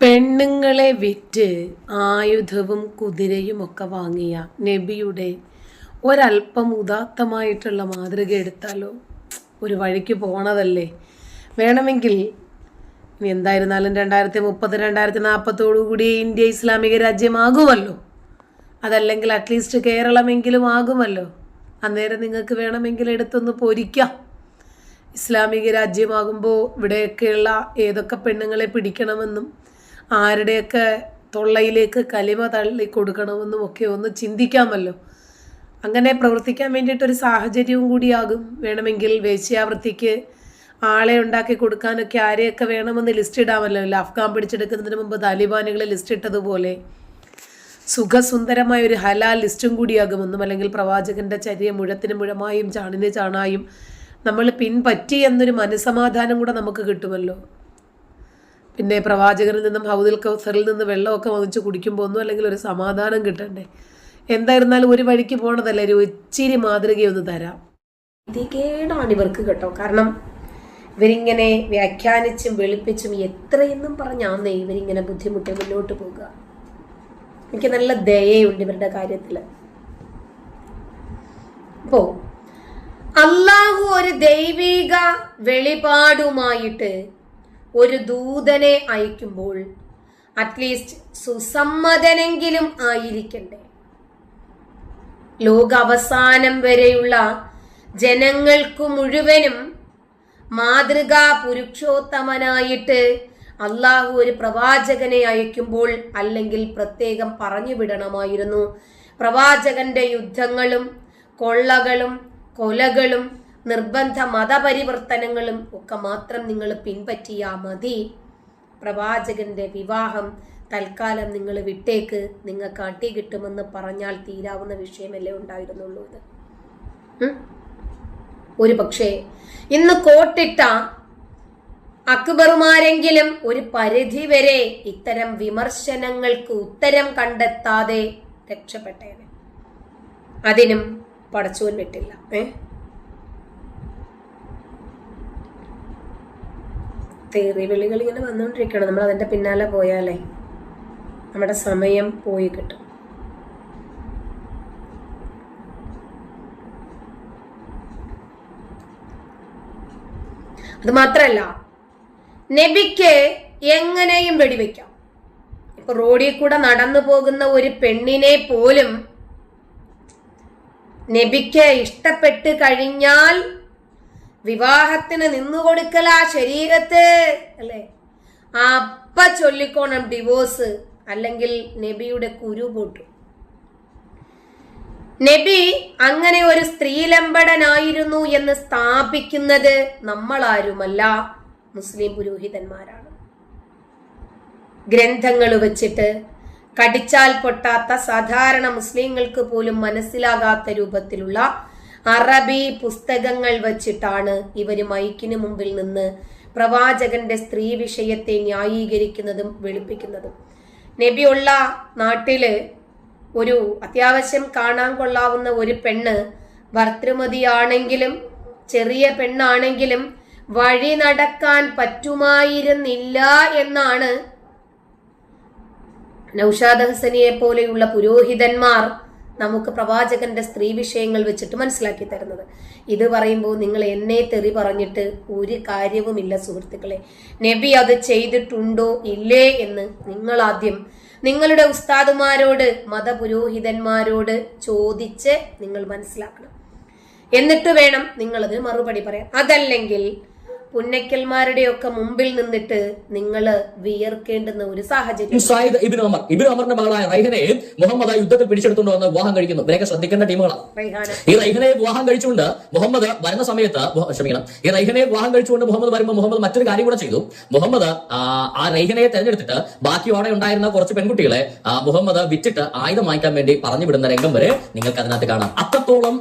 പെണ്ണുങ്ങളെ വിറ്റ് ആയുധവും കുതിരയും ഒക്കെ വാങ്ങിയ നബിയുടെ ഒരല്പം ഉദാത്തമായിട്ടുള്ള മാതൃക എടുത്താലോ? ഒരു വഴിക്ക് പോണതല്ലേ? വേണമെങ്കിൽ ഇനി എന്തായിരുന്നാലും രണ്ടായിരത്തി മുപ്പത് രണ്ടായിരത്തി നാൽപ്പത്തോടുകൂടി ഇന്ത്യ ഇസ്ലാമിക രാജ്യമാകുമല്ലോ. അതല്ലെങ്കിൽ അറ്റ്ലീസ്റ്റ് കേരളമെങ്കിലും ആകുമല്ലോ. അന്നേരം നിങ്ങൾക്ക് വേണമെങ്കിൽ എടുത്തൊന്ന് പൊരിക്കാം. ഇസ്ലാമിക രാജ്യമാകുമ്പോൾ ഇവിടെയൊക്കെയുള്ള ഏതൊക്കെ പെണ്ണുങ്ങളെ പിടിക്കണമെന്നും ആരുടെയൊക്കെ തൊള്ളയിലേക്ക് കലിമ തള്ളി കൊടുക്കണമെന്നും ഒക്കെ ഒന്ന് ചിന്തിക്കാമല്ലോ. അങ്ങനെ പ്രവർത്തിക്കാൻ വേണ്ടിയിട്ടൊരു സാഹചര്യവും കൂടിയാകും. വേണമെങ്കിൽ വേശ്യാവൃത്തിക്ക് ആളെ ഉണ്ടാക്കി കൊടുക്കാനൊക്കെ ആരെയൊക്കെ വേണമെന്ന് ലിസ്റ്റ് ഇടാമല്ലോ. ഇല്ല അഫ്ഗാൻ പിടിച്ചെടുക്കുന്നതിന് മുമ്പ് താലിബാനുകളെ ലിസ്റ്റ് ഇട്ടതുപോലെ. സുഖസുന്ദരമായ ഒരു ഹലാൽ ലിസ്റ്റും കൂടിയാകുമെന്നും അല്ലെങ്കിൽ പ്രവാചകന്റെ ചര്യ മുഴത്തിന് മുഴമായും ചാണിന് ചാണായും നമ്മൾ പിൻപറ്റി എന്നൊരു മനസമാധാനം കൂടെ നമുക്ക് കിട്ടുമല്ലോ. പിന്നെ പ്രവാചകരിൽ നിന്നും ഹൗദിൽ കൗസറിൽ നിന്ന് വെള്ളമൊക്കെ വാങ്ങിച്ച് കുടിക്കുമ്പോൾ ഒന്നും അല്ലെങ്കിൽ ഒരു സമാധാനം കിട്ടണ്ടേ? എന്തായിരുന്നാലും ഒരു വഴിക്ക് പോണതല്ലേ ഒരു ഇച്ചിരി മാതൃകയൊന്ന് തരാം. ഇതികേടാണ് ഇവർക്ക് കേട്ടോ. കാരണം ഇവരിങ്ങനെ വ്യാഖ്യാനിച്ചും വെളുപ്പിച്ചും എത്രയെന്നും പറഞ്ഞാന്നേ ഇവരിങ്ങനെ ബുദ്ധിമുട്ടി മുന്നോട്ട് പോകുക എനിക്ക് നല്ല ദയയുണ്ട് ഇവരുടെ കാര്യത്തിൽ അപ്പോ അല്ലാഹു ഒരു ദൈവിക വെളിപാടുമായിട്ട് ഒരു ദൂതനെ അയക്കുമ്പോൾ അറ്റ്ലീസ്റ്റ് സുസമ്മതനെങ്കിലും ആയിരിക്കണ്ടേ. ലോക അവസാനം വരെയുള്ള ജനങ്ങൾക്കു മുഴുവനും മാതൃകാ പുരുഷോത്തമനായിട്ട് അള്ളാഹു ഒരു പ്രവാചകനെ അയക്കുമ്പോൾ അല്ലെങ്കിൽ പ്രത്യേകം പറഞ്ഞു വിടണമായിരുന്നു. പ്രവാചകന്റെ യുദ്ധങ്ങളും കൊള്ളകളും കൊലകളും നിർബന്ധ മതപരിവർത്തനങ്ങളും ഒക്കെ മാത്രം നിങ്ങൾ പിൻപറ്റിയാ മതി. പ്രവാചകന്റെ വിവാഹം തൽക്കാലം നിങ്ങൾ വിട്ടേക്ക്. നിങ്ങൾക്ക് അട്ടി കിട്ടുമെന്ന് പറഞ്ഞാൽ തീരാവുന്ന വിഷയമല്ലേ ഉണ്ടായിരുന്നുള്ളൂ ഇത്. ഒരു പക്ഷേ ഇന്ന് കോട്ടിട്ട അക്ബറുമാരെങ്കിലും ഒരു പരിധി വരെ ഇത്തരം വിമർശനങ്ങൾക്ക് ഉത്തരം കണ്ടെത്താതെ രക്ഷപ്പെട്ടേനെ. അതിനും പടച്ചോൻ വിട്ടില്ല. ഏ? തെറി വിളികൾ ഇങ്ങനെ വന്നുകൊണ്ടിരിക്കണം നമ്മൾ അതിന്റെ പിന്നാലെ പോയാലേ നമ്മുടെ സമയം പോയി കിട്ടും. അത് മാത്രല്ല നബിക്ക് എങ്ങനെയും വെടിവെക്കാം. ഇപ്പൊ റോഡിൽ കൂടെ നടന്നു പോകുന്ന ഒരു പെണ്ണിനെ പോലും നബിക്ക് ഇഷ്ടപ്പെട്ട് കഴിഞ്ഞാൽ വിവാഹത്തിന് നിന്നു കൊടുക്കല ശരീരത്തെ അല്ലേ? അപ്പ ചൊല്ലിക്കോണം ഡിവോഴ്സ് അല്ലെങ്കിൽ നബിയുടെ കുരു പൊട്ടും നബി അങ്ങനെ ഒരു സ്ത്രീലമ്പടനായിരുന്നു എന്ന് സ്ഥാപിക്കുന്നത് നമ്മളാരുമല്ല മുസ്ലിം പുരോഹിതന്മാരാണ്. ഗ്രന്ഥങ്ങൾ വെച്ചിട്ട് കടിച്ചാൽ പൊട്ടാത്ത സാധാരണ മുസ്ലിങ്ങൾക്ക് പോലും മനസ്സിലാകാത്ത രൂപത്തിലുള്ള അറബി പുസ്തകങ്ങൾ വച്ചിട്ടാണ് ഇവർ മൈക്കിന് മുമ്പിൽ നിന്ന് പ്രവാചകന്റെ സ്ത്രീ വിഷയത്തെ ന്യായീകരിക്കുന്നതും വെളുപ്പിക്കുന്നതും. നബിയുള്ള നാട്ടിൽ ഒരു അത്യാവശ്യം കാണാൻ കൊള്ളാവുന്ന ഒരു പെണ്ണ് ഭർത്തൃമതിയാണെങ്കിലും ചെറിയ പെണ്ണാണെങ്കിലും വഴി നടക്കാൻ പറ്റുമായിരുന്നില്ല എന്നാണ് നൌഷാദ് ഹസനിയെ പോലെയുള്ള പുരോഹിതന്മാർ നമുക്ക് പ്രവാചകന്റെ സ്ത്രീ വിഷയങ്ങൾ വെച്ചിട്ട് മനസ്സിലാക്കി തരുന്നത്. ഇത് പറയുമ്പോൾ നിങ്ങൾ എന്നെ തെറി പറഞ്ഞിട്ട് ഒരു കാര്യവുമില്ല സുഹൃത്തുക്കളെ. നബി അത് ചെയ്തിട്ടുണ്ടോ ഇല്ലേ എന്ന് നിങ്ങൾ ആദ്യം നിങ്ങളുടെ ഉസ്താദുമാരോട് മതപുരോഹിതന്മാരോട് ചോദിച്ച് നിങ്ങൾ മനസ്സിലാക്കണം. എന്നിട്ട് വേണം നിങ്ങളത് മറുപടി പറയാൻ. അതല്ലെങ്കിൽ പുന്നക്കൽമാരുടെയൊക്കെ മുമ്പിൽ നിന്നിട്ട് നിങ്ങൾ വിയർക്കേണ്ടുന്ന ഒരു സാഹചര്യം. സായിദ് ഇബിൻ ഉമർ ഇബിൻ ഉമറിന്റെ മകളായ റൈഹനെ മുഹമ്മദ് ആ യുദ്ധത്തിൽ പിടിച്ചെടുത്തുകൊണ്ട് വന്ന് വിവാഹം കഴിക്കുന്നു. ഇവരൊക്കെ ശ്രദ്ധിക്കേണ്ട ടീമുകളാണ്. ഈ റൈഹനെ വിവാഹം കഴിച്ചുകൊണ്ട് മുഹമ്മദ് വരുന്ന സമയത്ത് ക്ഷമിക്കണം. ഈ റൈഹനെ വിവാഹം കഴിച്ചുകൊണ്ട് മുഹമ്മദ് വരുമ്പോൾ മുഹമ്മദ് മറ്റൊരു കാര്യം കൂടെ ചെയ്തു. മുഹമ്മദ് ആ, റൈഹനെ തെരഞ്ഞെടുത്തിട്ട് ബാക്കി അവിടെ ഉണ്ടായിരുന്ന കുറച്ച് പെൺകുട്ടികളെ മുഹമ്മദ് വിറ്റിട്ട് ആയുധം വാങ്ങിക്കാൻ വേണ്ടി പറഞ്ഞു വിടുന്ന രംഗം വരെ നിങ്ങൾക്ക് അതിനകത്ത് കാണാം. അത്രത്തോളം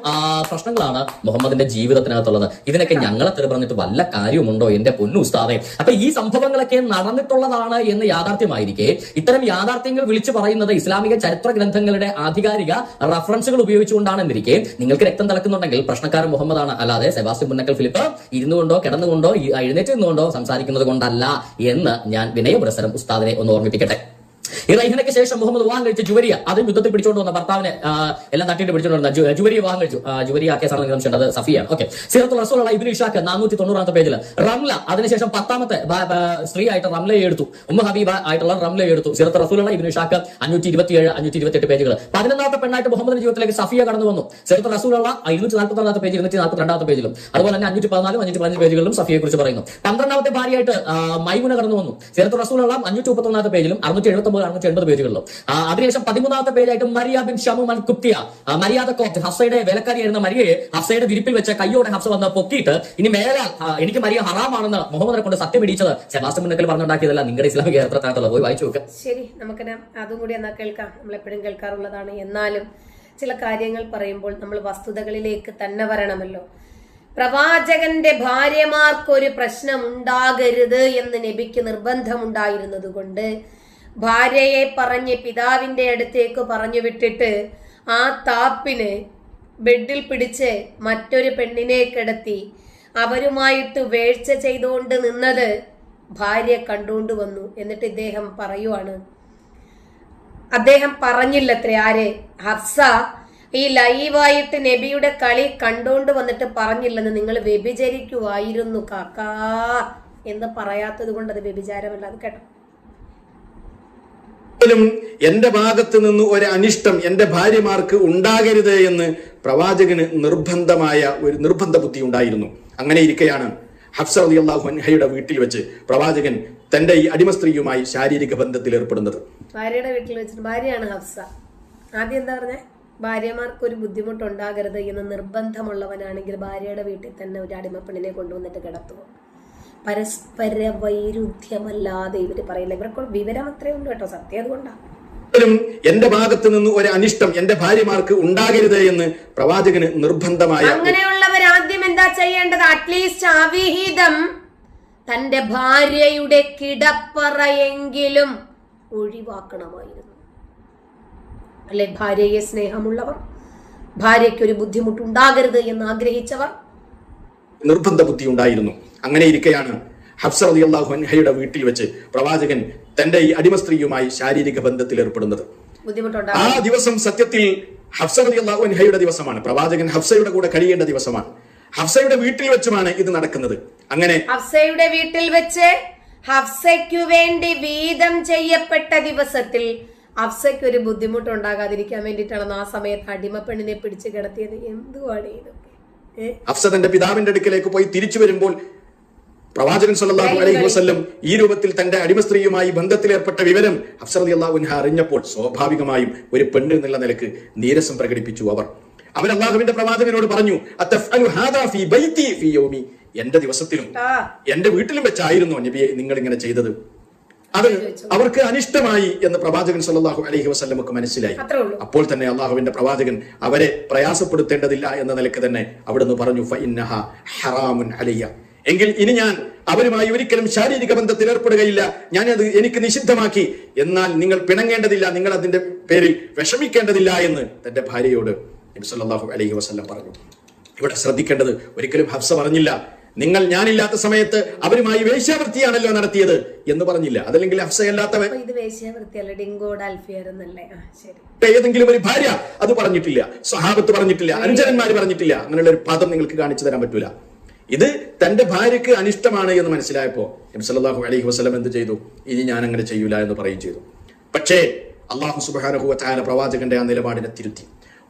പ്രശ്നങ്ങളാണ് മുഹമ്മദിന്റെ ജീവിതത്തിനകത്തുള്ളത്. ഇതിനൊക്കെ ഞങ്ങളെ തെറി പറഞ്ഞിട്ട് വല്ല കാര്യവുമുണ്ടോ സത്യമുണ്ടോ എന്റെ പൊന്നു ഉസ്താദെ? അപ്പൊ ഈ സംഭവങ്ങളൊക്കെ നടന്നിട്ടുള്ളതാണ് എന്ന് യാഥാർത്ഥ്യമായിരിക്കെ ഇത്തരം യാഥാർത്ഥ്യങ്ങൾ വിളിച്ചു പറയുന്നത് ഇസ്ലാമിക ചരിത്ര ഗ്രന്ഥങ്ങളുടെ ആധികാരിക റഫറൻസുകൾ ഉപയോഗിച്ചുകൊണ്ടാണെന്നിരിക്കെ നിങ്ങൾക്ക് രക്തം തിളക്കുന്നുണ്ടെങ്കിൽ പ്രശ്നക്കാരൻ മുഹമ്മദാണ്. അല്ലാതെ സെബാസ്റ്റ്യൻ പുന്നക്കൽ ഫിലിപ്പ് ഇരുന്നുകൊണ്ടോ കിടന്നുകൊണ്ടോ എഴുന്നേറ്റ് നിന്നുകൊണ്ടോ സംസാരിക്കുന്നത് കൊണ്ടല്ല എന്ന് ഞാൻ വിനയപുരസരം ഉസ്താദിനെ ഒന്ന് ഓർമ്മിപ്പിക്കട്ടെ. ഈ റൈഹനയ്ക്ക് ശേഷം മുഹമ്മദ് വിവാഹം കഴിച്ച ജുവരിയ അതും യുദ്ധത്തിൽ പിടിച്ചുകൊണ്ട് വന്ന ഭർത്താവിനെ എല്ലാം തട്ടിയിട്ട് പിടിച്ചുകൊണ്ട് വന്ന ജുവരി വിവാഹം കഴിച്ചു. ജുവരി ജുവരിയ സാധനം സംശയം അത് സഫിയാണ് ഓക്കെ. സിറത്തുൽ റസൂലുള്ള ഇബ്നു ഇഷാക്ക് നാനൂറ്റി തൊണ്ണൂറാമത്തെ പേജിൽ റംല അതിനുശേഷം പത്താമത്തെ സ്ത്രീ ആയിട്ട് റംലയെ എടുത്തു. ഉമ്മ ഹബീബ ആയിട്ടുള്ള റംലയെ എടുത്തു. സിറത്ത് റസൂലുള്ള ഇബ്നു ഇഷാക്ക് അഞ്ഞൂറ്റി ഇരുപത്തിയേഴ് അഞ്ഞൂറ്റി ഇരുപത്തെട്ട് പേജുകൾ. പതിനൊന്നാമത്തെ പെണ്ണായിട്ട് മുഹമ്മദിന്റെ ജീവിതത്തിലേക്ക് സഫിയ കടന്നു വന്നു. സിറത്ത് റസൂലുള്ള ഇരുന്നൂറ്റി നാൽപ്പത്തി ഒന്നാമത്തെ പേജ് ഇരുന്നൂറ്റി നാൽപ്പത്തി രണ്ടാമത്തെ പേജിലും. അതുപോലെ തന്നെ അഞ്ഞൂറ്റി പതിനാലും അഞ്ഞൂറ്റി പതിനഞ്ച് പേജുകളിലും സഫിയെ കുറിച്ച് പറയുന്നു. പന്ത്രണ്ടാമത്തെ ഭാര്യയായിട്ട് മൈമുന കടന്നു വന്നു. സിറത്ത് റസൂലുള്ള അഞ്ഞൂറ്റി മുപ്പത്തി ഒന്നാമത്തെ പേജിലും അറുന്നൂറ്റി എഴുപത്തി അറുന്നൂറ്റി എൺപത് പേജുകളിലും അതിനുശേഷം പതിമൂന്നാമത്തെ പേജായിട്ട് മരിയ ബിൻ ഷമു മൻ കുപ്തിയ. മര്യാദ കോപ്റ്റ് ഹഫ്സയുടെ വേലക്കാരിയായിരുന്ന മരിയയെ ഹഫ്സയുടെ വിരിപ്പിൽ വെച്ച കയ്യോടെ ഹഫ്സ വന്ന് പൊക്കിയിട്ട് ഇനി മേലാൽ എനിക്ക് മരിയ ഹറാമാണെന്ന് മുഹമ്മദിനെ കൊണ്ട് സത്യം പിടിച്ചത് സെബാസ്റ്റ്യൻ മുന്നത്തിൽ പറഞ്ഞുണ്ടാക്കിയതല്ല നിങ്ങളുടെ ഇസ്ലാമിക യാത്രത്തിനകത്തുള്ള പോയി വായിച്ചു നോക്കാം. ശരി നമുക്ക് അതും കൂടി എന്നാൽ കേൾക്കാം. നമ്മൾ എപ്പോഴും കേൾക്കാറുള്ളതാണ്. എന്നാലും ചില കാര്യങ്ങൾ പറയുമ്പോൾ നമ്മൾ വസ്തുതകളിലേക്ക് തന്നെ വരണമല്ലോ. പ്രവാചകന്റെ ഭാര്യമാർക്കൊരു പ്രശ്നം ഉണ്ടാകരുത് എന്ന് നബിക്ക് നിർബന്ധമുണ്ടായിരുന്നത് കൊണ്ട് ഭാര്യയെ പറഞ്ഞ് പിതാവിന്റെ അടുത്തേക്ക് പറഞ്ഞു വിട്ടിട്ട് ആ താപ്പിന് ബെഡിൽ പിടിച്ച് മറ്റൊരു പെണ്ണിനെ കിടത്തി അവരുമായിട്ട് വേഴ്ച ചെയ്തുകൊണ്ട് നിന്നത് ഭാര്യ കണ്ടുകൊണ്ട് വന്നു. എന്നിട്ട് ഇദ്ദേഹം പറയുവാണ് അദ്ദേഹം പറഞ്ഞില്ലത്രേ ആര്? ഹഫ്സ ഈ ലൈവായിട്ട് നബിയുടെ കളി കണ്ടുകൊണ്ട് വന്നിട്ട് പറഞ്ഞില്ലെന്ന് നിങ്ങൾ വ്യഭിചരിക്കുമായിരുന്നു കാക്കാ എന്ന് പറയാത്തത് കൊണ്ട് അത് വ്യഭിചാരമല്ല. അത് കേട്ടോ. ഒരിക്കലും എന്റെ ഭാഗത്ത് നിന്ന് ഒരു അനിഷ്ടം എന്റെ ഭാര്യമാർക്ക് ഉണ്ടാകരുത് എന്ന് പ്രവാചകന് നിർബന്ധമായ ഒരു നിർബന്ധ ബുദ്ധി ഉണ്ടായിരുന്നു. അങ്ങനെ ഇരിക്കെയാണ് ഹഫ്സ അലി അൻഹയുടെ വീട്ടിൽ വെച്ച് പ്രവാചകൻ തന്റെ ഈ അടിമ സ്ത്രീയുമായി ശാരീരിക ബന്ധത്തിൽ ഏർപ്പെടുന്നത്. ഭാര്യയുടെ വീട്ടിൽ വെച്ചിട്ട് ഭാര്യയാണ് ഹഫ്സ. ആദ്യം എന്താ പറഞ്ഞേ? ഭാര്യമാർക്ക് ഒരു ബുദ്ധിമുട്ടുണ്ടാകരുത് എന്ന് നിർബന്ധമുള്ളവനാണെങ്കിൽ ഭാര്യയുടെ വീട്ടിൽ തന്നെ ഒരു അടിമപ്പെണ്ണിനെ കൊണ്ടുവന്നിട്ട് കിടത്തുമോ പരസ്പര വൈരുദ്ധ്യമല്ലാതെ ഇവർ പറയില്ല. ഇവർക്ക് വിവരം അത്രേ ഉള്ളൂ കേട്ടോ. സത്യം അതുകൊണ്ടാണ് എന്റെ ഭാഗത്ത് നിന്ന് ഒരു അനിഷ്ടം എന്റെ ഭാര്യമാർക്ക് ഉണ്ടാകരുത് എന്ന് പ്രവാചകന് നിർബന്ധമായ അങ്ങനെയുള്ളവർ ആദ്യം എന്താ ചെയ്യേണ്ടത്? അറ്റ്ലീസ്റ്റ് അവിഹിതം തന്റെ ഭാര്യയുടെ കിടപ്പറയെങ്കിലും ഒഴിവാക്കണമായിരുന്നു. അല്ലെ? ഭാര്യയെ സ്നേഹമുള്ളവർ ഭാര്യയ്ക്ക് ഒരു ബുദ്ധിമുട്ടുണ്ടാകരുത് എന്ന് ആഗ്രഹിച്ചവർ നിർബന്ധ ബുദ്ധി ഉണ്ടായിരുന്നു അങ്ങനെ ഇരിക്കെയാണ് ഹഫ്സ അലി അള്ളാഹു അൻഹയുടെ വീട്ടിൽ വെച്ച് പ്രവാചകൻ തന്റെ ഈ അടിമ സ്ത്രീയുമായി ശാരീരിക ബന്ധത്തിൽ ഏർപ്പെടുന്നത്. ആ ദിവസം സത്യത്തിൽ ഹഫ്സ അലി അള്ളാഹു അൻഹയുടെ ദിവസമാണ്. പ്രവാചകൻ ഹഫ്സയുടെ കൂടെ കഴിയേണ്ട ദിവസമാണ്. ഹഫ്സയുടെ വീട്ടിൽ വെച്ചുമാണ് ഇത് നടക്കുന്നത്. അങ്ങനെ ഹഫ്സയുടെ വീട്ടിൽ വെച്ച് ഹഫ്സയ്ക്കു വേണ്ടി വീതം ചെയ്യപ്പെട്ട ദിവസത്തിൽ ഹഫ്സയ്ക്ക് ഒരു ബുദ്ധിമുട്ടുണ്ടാകാതിരിക്കാൻ വേണ്ടിയിട്ടാണ് ആ സമയത്ത് അടിമപ്പെണ്ണിനെ പിടിച്ചു കിടത്തിയത്. എന്തുവാണ് ഏ? ഹഫ്സ തന്റെ പിതാവിന്റെ അടുക്കലേക്ക് പോയി തിരിച്ചു വരുമ്പോൾ പ്രവാചകൻ സല്ലല്ലാഹു അലൈഹി വസല്ലം ഈ രൂപത്തിൽ തന്റെ അടിമ സ്ത്രീയുമായി ബന്ധത്തിലേർപ്പെട്ട വിവരം ഹഫ്സ റളിയല്ലാഹു അള്ളാഹു അൻഹ അറിഞ്ഞപ്പോൾ സ്വാഭാവികമായും ഒരു പെണ്ണ് എന്നുള്ള നിലയ്ക്ക് നീരസം പ്രകടിപ്പിച്ചു അവർ. അവർ അള്ളാഹുവിന്റെ പ്രവാചകനോട് പറഞ്ഞു "അത്തഫ്അലു ഹാദാ ഫീ ബൈതി ഫീ യൗമി. എന്റെ ദിവസത്തിലും എന്റെ വീട്ടിലും വെച്ചായിരുന്നു നബിയെ നിങ്ങൾ ഇങ്ങനെ ചെയ്തത്. അത് അവർക്ക് അനിഷ്ടമായി എന്ന് പ്രവാചകൻ സല്ലാഹു അലഹി വസല്ലമക്ക് മനസ്സിലായി. അപ്പോൾ തന്നെ അള്ളാഹുവിന്റെ പ്രവാചകൻ അവരെ പ്രയാസപ്പെടുത്തേണ്ടതില്ല എന്ന നിലയ്ക്ക് തന്നെ അവിടുന്ന് പറഞ്ഞു "ഫഇന്നഹ ഹറാമുൻ അലയ്യ. എങ്കിൽ ഇനി ഞാൻ അവരുമായി ഒരിക്കലും ശാരീരിക ബന്ധത്തിൽ ഏർപ്പെടുകയില്ല. ഞാൻ അത് എനിക്ക് നിഷിദ്ധമാക്കി. എന്നാൽ നിങ്ങൾ പിണങ്ങേണ്ടതില്ല നിങ്ങൾ അതിന്റെ പേരിൽ വിഷമിക്കേണ്ടതില്ല എന്ന് തന്റെ ഭാര്യയോട് നബി അലൈഹി വസല്ലം പറഞ്ഞു. ഇവിടെ ശ്രദ്ധിക്കേണ്ടത് ഒരിക്കലും ഹഫ്സ പറഞ്ഞില്ല. നിങ്ങൾ ഞാനില്ലാത്ത സമയത്ത് അവരുമായി വേശ്യാവൃത്തിയാണല്ലോ നടത്തിയത് എന്ന് പറഞ്ഞില്ല. അതല്ലെങ്കിൽ അഫ്സയല്ലാത്തവൻ? ഏതെങ്കിലും ഒരു ഭാര്യ അത് പറഞ്ഞിട്ടില്ല സഹാബത്ത് പറഞ്ഞിട്ടില്ല അഞ്ചരന്മാര് പറഞ്ഞിട്ടില്ല അങ്ങനെയുള്ള ഒരു പദം നിങ്ങൾക്ക് കാണിച്ചു തരാൻ പറ്റൂല. ഇത് തന്റെ ഭാര്യക്ക് അനിഷ്ടമാണ് എന്ന് മനസ്സിലായപ്പോ നബി സല്ലല്ലാഹു അലൈഹി വസല്ലം എന്ത് ചെയ്തു? ഇനി ഞാൻ അങ്ങനെ ചെയ്യൂല എന്ന് പറയുകയും ചെയ്തു. പക്ഷേ അള്ളാഹു സുബാനഹു വതആല പ്രവാചകന്റെ ആ നിലപാടിനെ തിരുത്തി.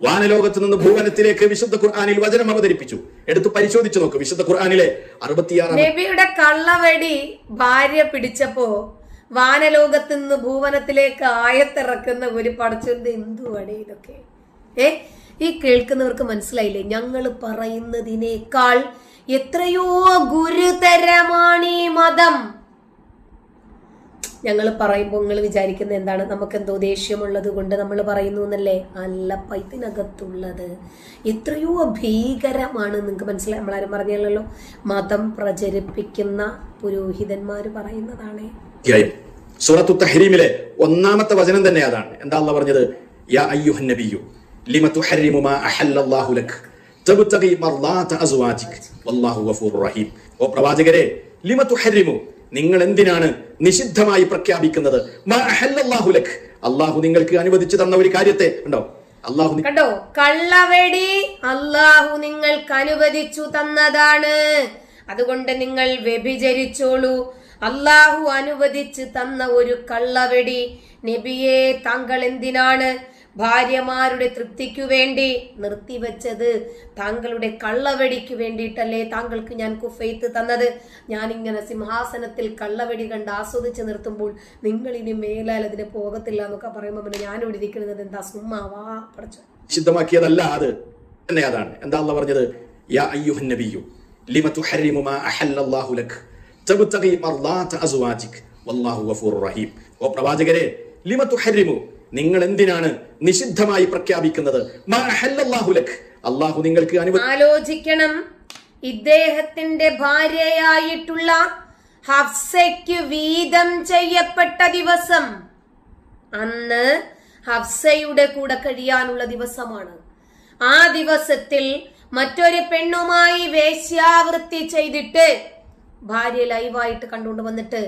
വാനലോകത്ത് നിന്ന് ഭൂവനത്തിലേക്ക് വിശുദ്ധ ഖുർആാനിൽ വചനം അവതരിപ്പിച്ചു. എടുത്തു പരിശോധിച്ചു നോക്ക് വിശുദ്ധ ഖുർആാനിലെ അറുപത്തിയാറ് നബിയുടെ കള്ളവടി ഭാര്യ പിടിച്ചപ്പോ വാനലോകത്ത് നിന്ന് ഭൂവനത്തിലേക്ക് ആയത്തിറക്കുന്ന ഒരു പടച്ചുണ്ട് എന്തുവാണ് ഇതൊക്കെ? ഏ? ഈ കേൾക്കുന്നവർക്ക് മനസ്സിലായില്ലേ? ഞങ്ങൾ പറയുന്നതിനേക്കാൾ എത്രയോ ഗുരുതരമാണ് ഈ മതം. ഞങ്ങൾ പറയുമ്പോൾ നിങ്ങൾ വിചാരിക്കുന്ന എന്താണ്? നമുക്കെന്തോ ദേഷ്യമുള്ളത് കൊണ്ട് നമ്മൾ പറയുന്നു എന്നല്ലേ? അല്ല ഇതിനകത്തുള്ളത് എത്രയോ ഭീകരമാണ് നിങ്ങൾക്ക് മനസ്സിലായി? നമ്മളാരും പറഞ്ഞല്ലോ മതം പ്രചരിപ്പിക്കുന്ന പുരോഹിതന്മാർ പറയുന്നതാണ്. സൂറത്തു തഹരീമിലെ ഒന്നാമത്തെ വചനം തന്നെ അതാണ്. എന്താ അല്ല പറഞ്ഞത്? യാ അയ്യുഹൻ നബിയു ലിമ തുഹരിമു മാ അഹല്ലല്ലാഹു ലക് തബ്തഗി മർളാത അസ്വാജിക്. വല്ലാഹു ഗഫൂറുർ റഹീം. ഓ പ്രവാചകരെ ലിമ തുഹരിമു നിങ്ങൾ എന്തിനാണ് നിഷിദ്ധമായി പ്രഖ്യാപിക്കുന്നത്? അള്ളാഹു നിങ്ങൾക്ക് അനുവദിച്ചു തന്ന ഒരു കാര്യത്തെ ഉണ്ടോ അള്ളാഹു കണ്ടോ? കള്ളവെടി അള്ളാഹു നിങ്ങൾക്ക് അനുവദിച്ചു തന്നതാണ്. അതുകൊണ്ട് നിങ്ങൾ വ്യഭിചരിച്ചോളൂ. അള്ളാഹു അനുവദിച്ചു തന്ന ഒരു കള്ളവെടി നബിയെ താങ്കൾ എന്തിനാണ് ഭാര്യമാരുടെ തൃപ്തിക്കു വേണ്ടി നിർത്തിവെച്ചത് താങ്കളുടെ കള്ളവെടിക്ക് വേണ്ടിയിട്ടല്ലേ താങ്കൾക്ക് ഞാൻ കുഫൈത്ത് തന്നത്. ഞാൻ ഇങ്ങനെ സിംഹാസനത്തിൽ കള്ളവെടി കണ്ട് ആസ്വദിച്ച് നിർത്തുമ്പോൾ നിങ്ങൾ ഇനി മേലാൽ അതിന് പോകത്തില്ല എന്നൊക്കെ പറയുമ്പോൾ പിന്നെ ഞാൻ ഇവിടെ ഇരിക്കുന്നത് എന്താ സുമ്മാവാ ശുദ്ധമാക്കിയതല്ല അത്. തന്നെ അതാണ്. എന്താ അല്ല പറഞ്ഞത്? യാ അയ്യുഹൻ നബിയു ലിമ മാ അഹല്ലല്ലാഹു ലക്? തബ്തഗി മർദാത അസ്വാജിക് വല്ലാഹു ഗഫൂറുർ റഹീം. ഓ പ്രവാചകരെ ലിമ തുഹരിമു നിങ്ങൾ എന്തിനാണ് നിഷിദ്ധമായി പ്രഖ്യാപിക്കുന്നത്? അള്ളാഹു നിങ്ങൾക്ക് ആലോചിക്കണം. ഇദ്ദേഹത്തിന്റെ ഭാര്യയായിട്ടുള്ള ഹഫ്സയ്ക്ക് വീതം ചെയ്യപ്പെട്ട ദിവസം. അന്ന് ഹഫ്സയുടെ കൂടെ കഴിയാനുള്ള ദിവസമാണ്. ആ ദിവസത്തിൽ മറ്റൊരു പെണ്ണുമായി വേശ്യാവൃത്തി ചെയ്തിട്ട് ഭാര്യ ലൈവായിട്ട് കണ്ടുകൊണ്ട് വന്നിട്ട്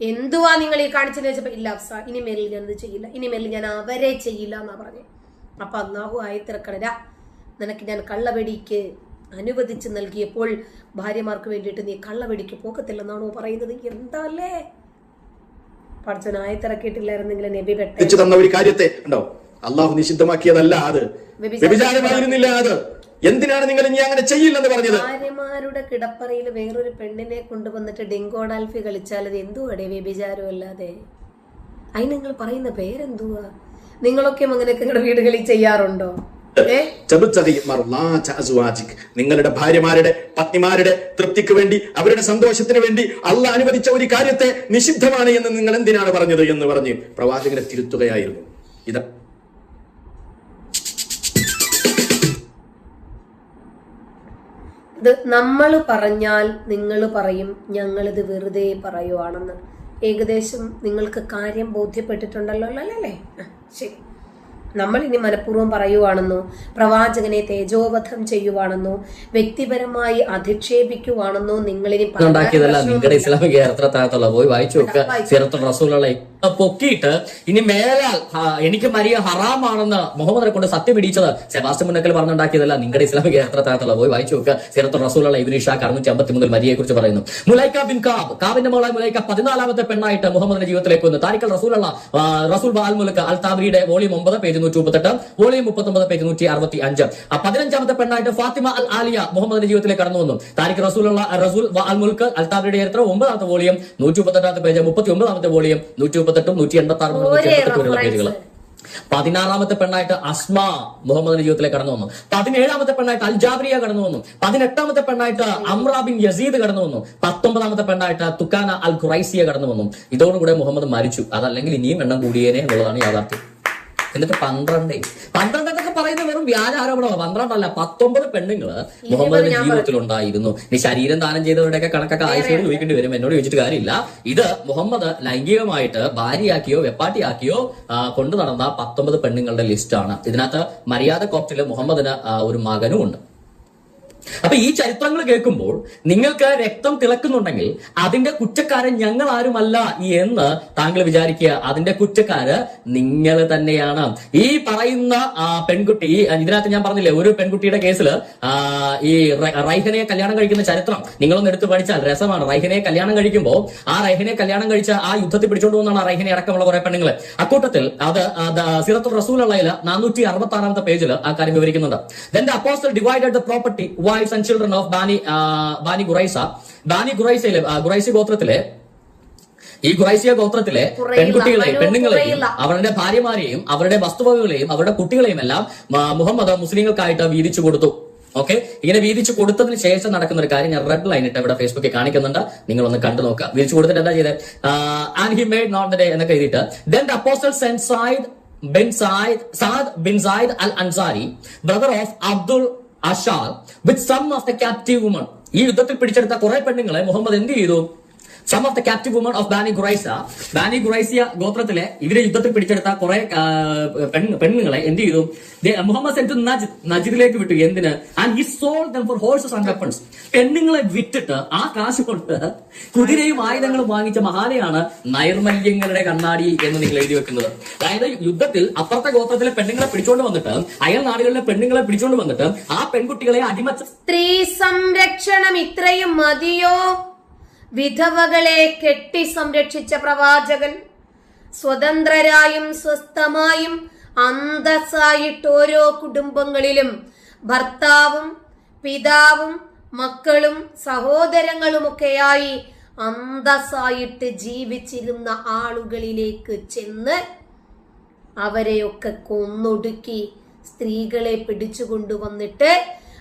എന്തുവാ നിങ്ങൾ ഈ കാണിച്ചെന്ന് വെച്ചപ്പോ ഇല്ല അഫ്സ ഇനിമേലിൽ ഞാൻ ഇത് ചെയ്യില്ല ഇനി മേലിൽ ഞാൻ അവരെ ചെയ്യില്ല എന്നാ പറഞ്ഞു. അപ്പൊ അന്നാഹു ആയത്തിറക്കണരാ നിനക്ക് ഞാൻ കള്ളവെടിക്ക് അനുവദിച്ച് നൽകിയപ്പോൾ ഭാര്യമാർക്ക് വേണ്ടിയിട്ട് നീ കള്ളവെടിക്ക് പോക്കത്തില്ലെന്നാണോ പറയുന്നത്? എന്താല്ലേ? പഠിച്ചവൻ ആയത്തിറക്കിയിട്ടില്ലായിരുന്നെങ്കിൽ നബി പെട്ടെ തന്ന ഒരു കാര്യത്തെ ഉണ്ടോ അള്ളാഹു നിഷിദ്ധമാക്കിയതല്ല അത്. വ്യഭിചാരമായിരുന്നില്ല അത്. എന്തിനാണ് നിങ്ങൾ ഇനി അങ്ങനെ ചെയ്യില്ലെന്ന് പറഞ്ഞത്? ഭാര്യമാരുടെ കിടപ്പറയിൽ വേറൊരു പെണ്ണിനെ കൊണ്ടുവന്നിട്ട് ഡെങ്കോഡാൽഫി കളിച്ചാൽ അത് എന്തുവാടേ വ്യഭിചാരം അല്ലാതെ അതിന് നിങ്ങൾ പറയുന്ന പേരെന്തുവാ? നിങ്ങളൊക്കെ അങ്ങനെയൊക്കെ നിങ്ങളുടെ വീടുകളിൽ ചെയ്യാറുണ്ടോ. നിങ്ങളുടെ ഭാര്യമാരുടെ പത്നിമാരുടെ തൃപ്തിക്ക് വേണ്ടി അവരുടെ സന്തോഷത്തിന് വേണ്ടി അള്ള അനുവദിച്ച ഒരു കാര്യത്തെ നിഷിദ്ധമാണ് എന്ന് നിങ്ങൾ എന്തിനാണ് പറഞ്ഞത് എന്ന് പറഞ്ഞ് പ്രവാചകനെ തിരുത്തുകയായിരുന്നു. ഇത് ഇത് നമ്മൾ പറഞ്ഞാൽ നിങ്ങൾ പറയും ഞങ്ങളിത് വെറുതെ പറയുവാണെന്ന്. ഏകദേശം നിങ്ങൾക്ക് കാര്യം ബോധ്യപ്പെട്ടിട്ടുണ്ടല്ലോ അല്ലേ? ശരി. നമ്മൾ ഇനി മനഃപൂർവം പറയുവാണെന്നോ പ്രവാചകനെ തേജോവധം ചെയ്യുവാണെന്നോ വ്യക്തിപരമായി അധിക്ഷേപിക്കുവാണെന്നോ നിങ്ങളിനി നിങ്ങളുടെ ഇസ്ലാമിക പോയി വായിച്ചു നോക്കുക. പൊക്കിയിട്ട് ഇനി മേലാൽ എനിക്ക് മരിയ ഹറാമാണെന്ന് മുഹമ്മദിനെ കൊണ്ട് സത്യം പിടിച്ചത് സെബാസ്റ്റ്യൻ മുന്നക്കൽ പറഞ്ഞുണ്ടാക്കിയതല്ല നിങ്ങളുടെ ഇസ്ലാമിക യാത്രത്താകത്തുള്ള പോയി വായിച്ചു നോക്കുക. സിറത്ത് റസൂലുള്ള ഇബ്നു ഇഷാഖ് അറുന്നൂറ്റി അമ്പത്തി മൂന്നിൽ മരിയെ കുറിച്ച് പറയുന്നു. മുലൈക്ക ബിൻ കാബ് കാബിന്റെ മകളായ മുലൈക്ക പതിനാലാമത്തെ പെണ്ണായിട്ട് മുഹമ്മദിന്റെ ജീവിതത്തിലേക്ക് വന്നു. താരിക്കൽ റസൂലുള്ള റസൂൽ ബാൽ മുലക്ക് അൽ താബിയുടെ വോളിയം ഒമ്പത് പേജ് നൂറ്റി മുപ്പത്തെട്ട് വോളിയം മുപ്പത്തൊമ്പത് പേജ് നൂറ്റി അറുപത്തി അഞ്ച്. പതിനഞ്ചാമത്തെ പെണ്ണായിട്ട് ഫാത്തിമ അൽ ആലിയ മുഹമ്മദിന്റെ ജീവിതത്തിലേക്ക് കടന്നു വന്നു താരിഖ് റസൂലുള്ള റസൂൽ അൽ മുൽക്ക് ചരിത്രം ഒമ്പതാമത്തെ വോളിയം നൂറ്റി മുപ്പത്തെട്ടാമത്തെ പേജ് മുപ്പത്തി ഒമ്പതാമത്തെ വോളിയം നൂറ്റി മുപ്പത്തെട്ടും നൂറ്റി എൺപത്തി ആറ് നൂറ്റി പേജുകൾ പതിനാറാമത്തെ പെണ്ണായിട്ട് അസ്മ മുഹമ്മദിന്റെ ജീവിതത്തിലേക്ക് കടന്നു വന്നു പതിനേഴാമത്തെ പെണ്ണായിട്ട് അൽ ജാബിയ കടന്നു വന്നു പതിനെട്ടാമത്തെ പെണ്ണായിട്ട് അമ്രാബിൻ യസീദ് കടന്നു വന്നു പത്തൊമ്പതാമത്തെ പെണ്ണായിട്ട് തുക്കാന അൽ ഖുറൈസിയ കടന്നു വന്നു ഇതോടുകൂടെ മുഹമ്മദ് മരിച്ചു. അതല്ലെങ്കിൽ ഇനിയും എണ്ണം കൂടിയേനെ എന്നുള്ളതാണ് യാഥാർത്ഥ്യം. എന്നിട്ട് പന്ത്രണ്ടേ. പന്ത്രണ്ട് എന്നൊക്കെ പറയുന്നത് വെറും വ്യാജ ആരോപണമാണ് പന്ത്രണ്ടല്ല പത്തൊമ്പത് പെണ്ണുങ്ങൾ മുഹമ്മദിന്റെ ജീവിതത്തിൽ ഉണ്ടായിരുന്നു ഈ ശരീരം ദാനം ചെയ്തവരുടെയൊക്കെ കണക്കൊക്കെ ആയിഷയോട് ചോദിക്കേണ്ടി വരും. എന്നോട് ചോദിച്ചിട്ട് കാര്യമില്ല. ഇത് മുഹമ്മദ് ലൈംഗികമായിട്ട് ഭാര്യയാക്കിയോ വെപ്പാട്ടിയാക്കിയോ കൊണ്ടു നടന്ന പത്തൊമ്പത് പെണ്ണുങ്ങളുടെ ലിസ്റ്റാണ്. ഇതിനകത്ത് മര്യാദ കോപ്റ്റിൽ മുഹമ്മദിന് ഒരു മകനും ഉണ്ട് അപ്പൊ ഈ ചരിത്രങ്ങൾ കേൾക്കുമ്പോൾ നിങ്ങൾക്ക് രക്തം തിളക്കുന്നുണ്ടെങ്കിൽ അതിന്റെ കുറ്റക്കാരൻ ഞങ്ങൾ ആരുമല്ല എന്ന് താങ്കൾ വിചാരിക്കുക. അതിന്റെ കുറ്റക്കാര് നിങ്ങൾ തന്നെയാണ്. ഈ പറയുന്ന പെൺകുട്ടി ഇതിനകത്ത് ഞാൻ പറഞ്ഞില്ലേ ഒരു പെൺകുട്ടിയുടെ കേസിൽ ഈ റൈഹനയെ റൈഹനെ കല്യാണം കഴിക്കുന്ന ചരിത്രം നിങ്ങളൊന്ന് എടുത്ത് പഠിച്ചാൽ രസമാണ്. റൈഹനയെ കല്യാണം കഴിക്കുമ്പോൾ ആ റൈഹനെ കല്യാണം കഴിച്ച ആ യുദ്ധത്തിൽ പിടിച്ചോണ്ട് പോകുന്നതാണ് റൈഹനെ അടക്കമുള്ള കുറെ പെണ്ണുങ്ങൾ അക്കൂട്ടത്തിൽ അത് സിറത്തു റസൂൽ ഉള്ള നാനൂറ്റി അറുപത്തി ആറാമത്തെ പേജിൽ ആ കാര്യം വിവരിക്കുന്നുണ്ട്. Then the apostle divided the property wives and children of Bani Bani Quraiza Bani ഗുറൈസയിലെ ഗുറൈസി ഗോത്രത്തിലെ ഈ ഗുറൈസിയ ഗോത്രത്തിലെ പെൺകുട്ടികളെയും പെണ്ണുങ്ങളെയും അവരുടെ ഭാര്യമാരെയും അവരുടെ വസ്തുവകകളെയും അവരുടെ കുട്ടികളെയും എല്ലാം മുഹമ്മദ് മുസ്ലിങ്ങൾക്കായിട്ട് വീതിച്ചു കൊടുത്തു. ഓക്കെ ഇങ്ങനെ വീതിച്ചു കൊടുത്തതിന് ശേഷം നടക്കുന്ന ഒരു കാര്യം ഞാൻ റെഡ് ലൈൻ ഇട്ട് ഇവിടെ ഫേസ്ബുക്കിൽ കാണിക്കുന്നുണ്ട്. നിങ്ങൾ ഒന്ന് കണ്ടു നോക്കുക. വീതിച്ചു കൊടുത്തിട്ട് എന്താ ചെയ്തത് and he made note the day എന്നൊക്കെ എഴുതിയിട്ട് then the apostle send Saad bin Zaid Saad bin Zaid al Ansari brother of Abdul Ashar with some of the captive woman ഈ യുദ്ധത്തിൽ പിടിച്ചെടുത്ത കുറെ പെണ്ണുങ്ങളെ മുഹമ്മദ് എന്ത് ചെയ്തു? Some of the captive woman of Bani Quraiza Bani ഖുറൈസിയ ഗോത്രത്തിലെ ഇവരെ യുദ്ധത്തിൽ പിടിച്ചെടുത്ത കുറെ പെണ്ണുങ്ങളെ എന്ത് ചെയ്തു? മുഹമ്മദ് സെന്റു നജിദ് നജിദിലേക്ക് വിട്ടു. എന്തിന്? And he sold them for horses and weapons പെണ്ണുങ്ങളെ വിറ്റിട്ട് ആ കാശ് കൊണ്ട് കുതിരയും ആയുധങ്ങളും വാങ്ങിച്ച മഹാനെയാണ് നൈർമല്യങ്ങളുടെ കണ്ണാടി എന്ന് നിങ്ങൾ എഴുതി വെക്കുന്നത്. അതായത് യുദ്ധത്തിൽ അപ്പുറത്തെ ഗോത്രത്തിലെ പെണ്ണുങ്ങളെ പിടിച്ചോണ്ട് വന്നിട്ട് അയൽ നാടുകളിലെ പെണ്ണുങ്ങളെ പിടിച്ചോണ്ട് വന്നിട്ട് ആ പെൺകുട്ടികളെ അടിമ സ്ത്രീ സംരക്ഷണം ഇത്രയും മതിയോ? വിധവകളെ കെട്ടി സംരക്ഷിച്ച പ്രവാചകൻ സ്വതന്ത്രരായും സ്വസ്ഥമായും അന്തസ്സായിട്ട് ഓരോ കുടുംബങ്ങളിലും ഭർത്താവും പിതാവും മക്കളും സഹോദരങ്ങളുമൊക്കെയായി അന്തസ്സായിട്ട് ജീവിച്ചിരുന്ന ആളുകളിലേക്ക് ചെന്ന് അവരെയൊക്കെ കൊന്നൊടുക്കി സ്ത്രീകളെ പിടിച്ചു കൊണ്ടുവന്നിട്ട്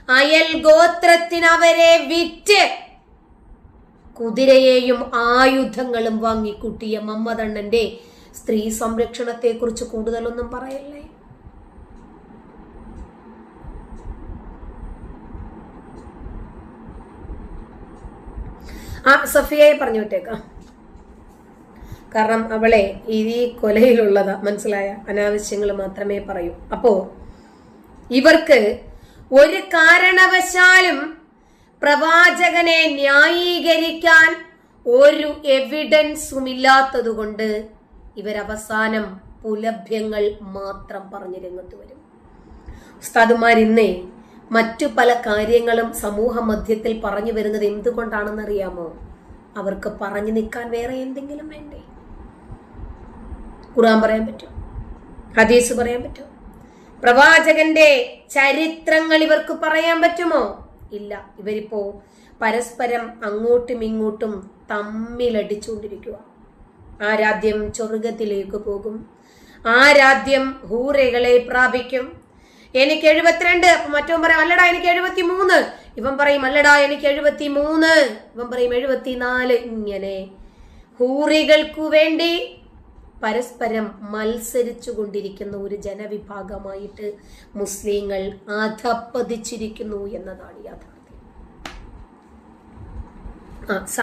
അയൽ ഗോത്രത്തിന് അവരെ വിറ്റ് കുതിരയെയും ആയുധങ്ങളും വാങ്ങിക്കൂട്ടിയ മമ്മതണ്ണന്റെ സ്ത്രീ സംരക്ഷണത്തെക്കുറിച്ച് കൂടുതലൊന്നും പറയല്ലേ? ആ സഫിയയെ പറഞ്ഞു വിട്ടേക്കാം. കാരണം അവളെ ഈ കൊലയിലുള്ളതാ മനസ്സിലായ? അനാവശ്യങ്ങൾ മാത്രമേ പറയൂ. അപ്പോ ഇവർക്ക് ഒരു കാരണവശാലും പ്രവാചകനെ ന്യായീകരിക്കാൻ ഒരു എവിഡൻസും ഇല്ലാത്തതുകൊണ്ട് ഇവരവസാനം പുലഭ്യങ്ങൾ മാത്രം പറഞ്ഞു രംഗത്ത് വരും. ഉസ്താദുമാർ ഇന്നേ മറ്റു പല കാര്യങ്ങളും സമൂഹ മധ്യത്തിൽ പറഞ്ഞു വരുന്നത് എന്തുകൊണ്ടാണെന്നറിയാമോ? അവർക്ക് പറഞ്ഞു നിൽക്കാൻ വേറെ എന്തെങ്കിലും വേണ്ടേ? ഖുറാൻ പറയാൻ പറ്റും? ഹദീസ് പറയാൻ പറ്റും? പ്രവാചകന്റെ ചരിത്രങ്ങൾ ഇവർക്ക് പറയാൻ പറ്റുമോ? ഇല്ല. ഇവരിപ്പോ പരസ്പരം അങ്ങോട്ടും ഇങ്ങോട്ടും തമ്മിലടിച്ചുകൊണ്ടിരിക്കുക ആരാദ്യം സ്വർഗത്തിലേക്ക് പോകും. ആരാദ്യം ഹൂറകളെ പ്രാപിക്കും. എനിക്ക് എഴുപത്തിരണ്ട്. അപ്പൊ മറ്റവൻ പറയും അല്ലടാ എനിക്ക് എഴുപത്തി മൂന്ന് ഇവൻ പറയും അല്ലടാ എനിക്ക് എഴുപത്തി മൂന്ന് ഇവൻ പറയും എഴുപത്തിനാല്. ഇങ്ങനെ ഹൂറികൾക്കു വേണ്ടി പരസ്പരം മത്സരിച്ചു കൊണ്ടിരിക്കുന്ന ഒരു ജനവിഭാഗമായിട്ട് മുസ്ലിങ്ങൾ അധപ്പതിച്ചിരിക്കുന്നു എന്നതാണ് യാഥാർത്ഥ്യം. ആ സ-